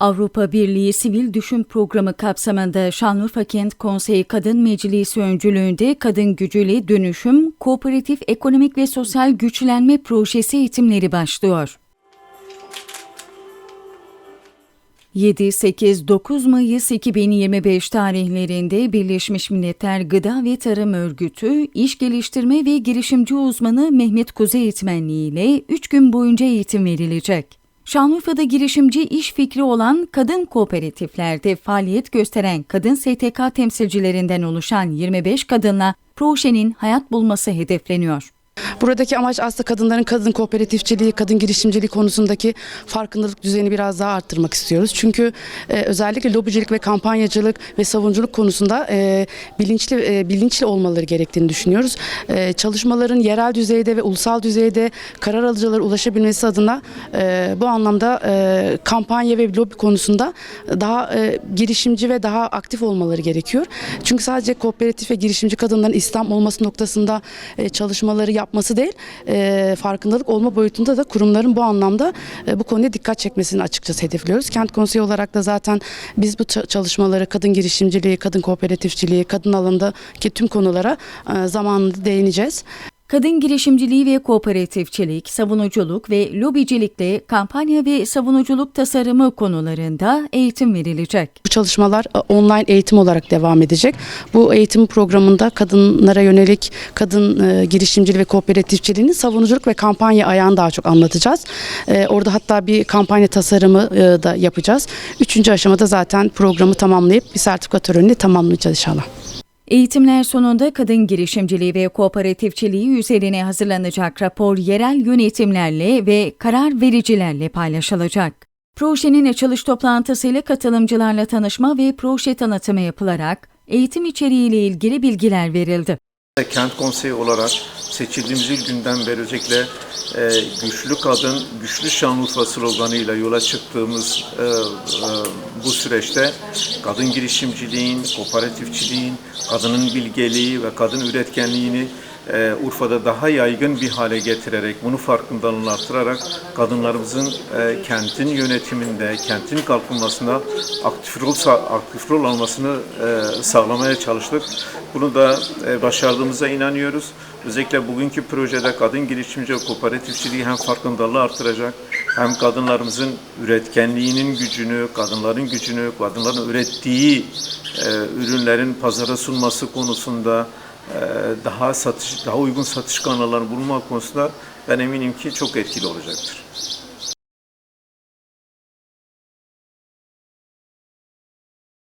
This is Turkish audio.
Avrupa Birliği Sivil Düşün Programı kapsamında Şanlıurfa Kent Konseyi Kadın Meclisi öncülüğünde Kadın Gücüyle Dönüşüm, Kooperatif Ekonomik ve Sosyal Güçlenme Projesi eğitimleri başlıyor. 7-8-9 Mayıs 2025 tarihlerinde Birleşmiş Milletler Gıda ve Tarım Örgütü, İş Geliştirme ve Girişimci Uzmanı Mehmet Kuzey Eğitmenliği ile 3 gün boyunca eğitim verilecek. Şanlıurfa'da girişimci iş fikri olan kadın kooperatiflerde faaliyet gösteren kadın STK temsilcilerinden oluşan 25 kadınla projenin hayat bulması hedefleniyor. Buradaki amaç aslında kadınların kadın kooperatifçiliği, kadın girişimciliği konusundaki farkındalık düzeyini biraz daha arttırmak istiyoruz. Çünkü e, özellikle lobicilik ve kampanyacılık ve savunuculuk konusunda e, bilinçli e, bilinçli olmaları gerektiğini düşünüyoruz. E, çalışmaların yerel düzeyde ve ulusal düzeyde karar alıcılara ulaşabilmesi adına e, bu anlamda e, kampanya ve lobi konusunda daha e, girişimci ve daha aktif olmaları gerekiyor. Çünkü sadece kooperatif ve girişimci kadınların İslam olması noktasında e, çalışmaları yapması değil, e, farkındalık olma boyutunda da kurumların bu anlamda e, bu konuya dikkat çekmesini açıkçası hedefliyoruz. Kent Konseyi olarak da zaten biz bu ça- çalışmaları kadın girişimciliği, kadın kooperatifçiliği, kadın alanındaki tüm konulara e, zamanında değineceğiz. Kadın girişimciliği ve kooperatifçilik, savunuculuk ve lobicilikle kampanya ve savunuculuk tasarımı konularında eğitim verilecek. Bu çalışmalar e, online eğitim olarak devam edecek. Bu eğitim programında kadınlara yönelik kadın e, girişimciliği ve kooperatifçiliğinin savunuculuk ve kampanya ayağını daha çok anlatacağız. E, orada hatta bir kampanya tasarımı da yapacağız. Üçüncü aşamada zaten programı tamamlayıp bir sertifika törenini tamamlayacağız inşallah. Eğitimler sonunda kadın girişimciliği ve kooperatifçiliği üzerine hazırlanacak rapor yerel yönetimlerle ve karar vericilerle paylaşılacak. Projenin açılış toplantısıyla katılımcılarla tanışma ve proje tanıtımı yapılarak eğitim içeriğiyle ilgili bilgiler verildi. Kent konseyi olarak seçildiğimiz ilk günden beri özellikle e, güçlü kadın, güçlü Şanlıurfa sloganıyla yola çıktığımız e, e, bu süreçte kadın girişimciliğin, kooperatifçiliğin, kadının bilgeliği ve kadın üretkenliğini e, Urfa'da daha yaygın bir hale getirerek, bunu farkındalığını artırarak kadınlarımızın e, kentin yönetiminde, kentin kalkınmasında aktif rol, aktif rol almasını e, sağlamaya çalıştık. Bunu da e, başardığımıza inanıyoruz. Özellikle bugünkü projede kadın girişimci kooperatifçiliği hem farkındalığı artıracak, hem kadınlarımızın üretkenliğinin gücünü, kadınların gücünü, kadınların ürettiği e, ürünlerin pazara sunması konusunda daha satış, daha uygun satış kanallarını bulma konusunda ben eminim ki çok etkili olacaktır.